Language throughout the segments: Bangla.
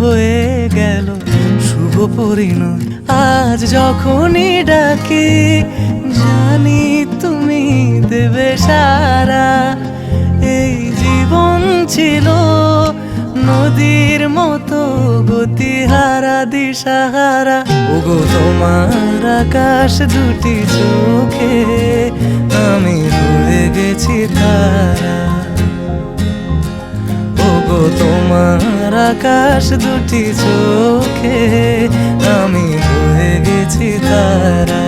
হয়ে গেল শুভ পরিণয়। আজ যখনই ডাকি, জানি তুমি দেবে সারা। এই জীবন ছিল নদীর মতো গতিহারা, দিশাহারা। ওগো, তোমার আকাশ দুটি চোখে, আমি হয়ে গেছি তারা। ওগো, তোমার আকাশ দুটি চোখে, আমি হয়ে গেছি তারা।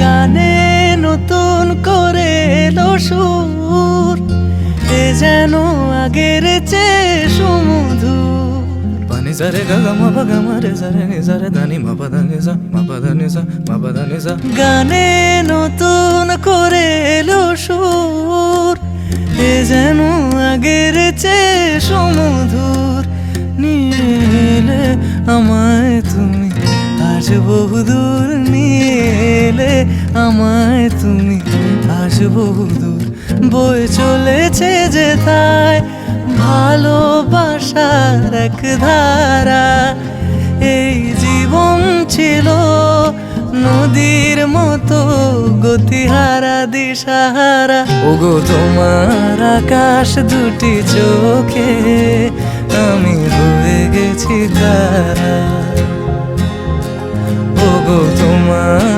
গানে নতুন করে এ যেন আগের চেয়ে সুমধুর। পানি সারে গা মা গা মা রে সারে নি সারে দানি মা পা দা নি সা মা পা দা নি সা মা পা দা নি সা গানে নতুন করে এলো সুর, এ যেন আগের চেয়ে সুমধুর। নিয়ে এলে আমায় তুমি, আজ বহুদূর নিয়ে এলে আমায় তুমি আজ বহুদূর বয়ে চলেছে যে তাই ভালোবাসার এক ধারা। এই জীবন ছিল নদীর মতো গতিহারা দিশাহারা। ওগো, তোমার আকাশ দুটি চোখে আমি হয়ে গেছি তারা। ওগো, তোমার